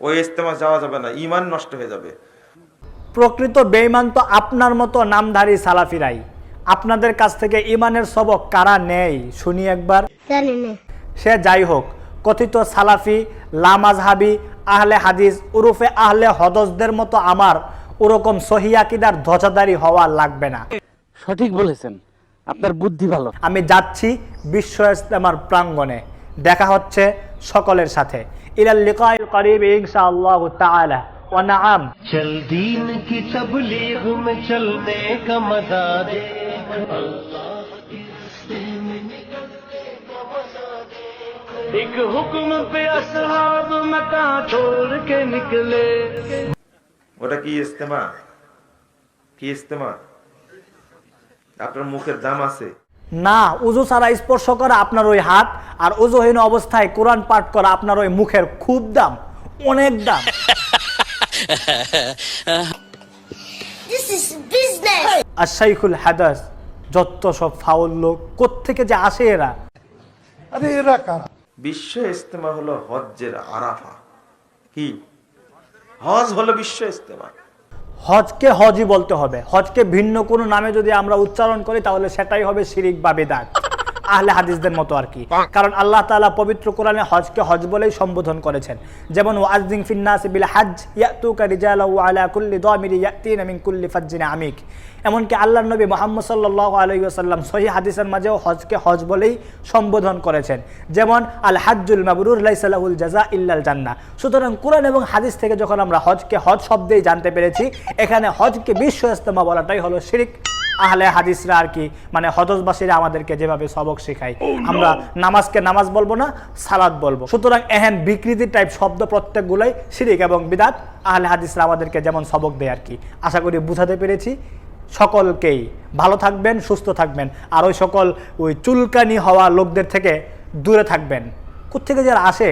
ওই ইস্তেমা যাওয়া যাবে না ইমান নষ্ট হয়ে যাবে। প্রকৃত বেঈমান তো আপনার মতো নামধারী সালাফিরাই। আপনাদের কাছ থেকে ইমানের সবক কারা নেই শুনি একবার। জানি না। সে যাই হোক কথিত সালাফি লামাজহাবি আহলে হাদিস উরুফে আহলে হদসদের মতো আমার ওরকম সহিয়াকিদার ধ্বজাদারি হওয়া লাগবে না। সঠিক বলেছেন। আপনার বুদ্ধি ভালো। আমি যাচ্ছি বিশ্ব ইস্তেমার প্রাঙ্গণে। দেখা হচ্ছে সকলের সাথে। الى اللقاء القریب انشاءاللہ تعالی و نعم چل دین کی تبلیغ میں چلنے کا مزا دے ایک حکم پہ اصحاب مکہ چھوڑ کے نکلے۔ ওটা কি ইস্তেমা কি ইস্তেমা আপনার মুখের داما سے۔ না উজু ছাড়া স্পর্শ করা আপনার ওই হাত আর উজুহীন অবস্থায় কোরআন পাঠ করা আপনার ওই মুখের খুব দাম অনেক দাম। আর শাইখুল হাদাস যত সব ফাউল লোক কোত্থেকে যে আসে এরা? বিশ্ব ইস্তেমা হলো হজ্জের আরাফা। কি? হজ হলো বিশ্ব ইস্তেমা। হজকে হজই বলতে হবে। হজকে ভিন্ন কোনো নামে যদি আমরা উচ্চারণ করি, তাহলে সেটাই হবে শিরিক বা বেদাত। আহলে হাদিসদের মতো আর কি। কারণ আল্লাহ তাআলা পবিত্র কোরআনে হজকে হজ বলেই সম্বোধন করেছেন। যেমন ওয়াজদিন ফিন্নাস বিল হজ ইয়াতুকা রিজালাহু আলা কুল্লি দামিরি ইয়াতিনা মিন কুল্লি ফাজ্জিন আমিক। এমনকি আল্লাহর নবী মুহাম্মদ সাল্লাল্লাহু আলাইহি ওয়াসাল্লাম সহিহ হাদিসের মাঝেও হজকে হজ বলেই সম্বোধন করেছেন। যেমন আল হাজ্জুল মাবরুর লাইসা লাহুল জাযা ইল্লাল জান্নাহ। সুতরাং কোরআন এবং হাদিস থেকে যখন আমরা হজকে হজ শব্দেই জানতে পেরেছি এখানে হজকে বিশ্ব ইস্তেমা বলাটাই হলো শিরিক। আহলে হাদিসরা আর কি মানে হজবাসীরা আমাদেরকে যেভাবে সবক শেখায়। আমরা নামাজকে নামাজ বলব না সালাদ বলব। সুতরাং এহেন বিকৃতি টাইপ শব্দ প্রত্যেকগুলোই শিরিক এবং বিদাত আহলে হাদিসরা আমাদেরকে যেমন সবক দেয় আর কি। আশা করি বুঝাতে পেরেছি। সকলকেই ভালো থাকবেন সুস্থ থাকবেন। আর ওই সকল ওই চুলকানি হওয়া লোকদের থেকে দূরে থাকবেন। কোথেকে যারা আসে?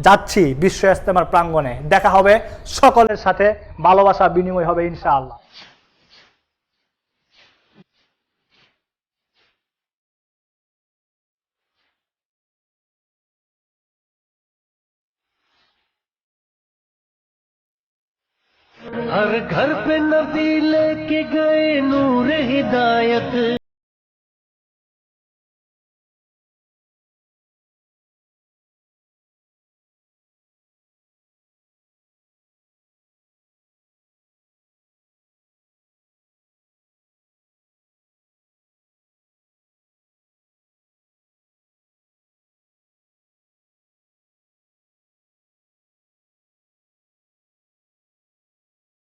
যাচ্ছি বিশ্ব ইস্তেমার প্রাঙ্গণে। দেখা হবে সকলের সাথে। ভালোবাসা বিনিময় হবে ইনশাআল্লাহ। हर घर पे नदी लेके गए नूर हिदायत।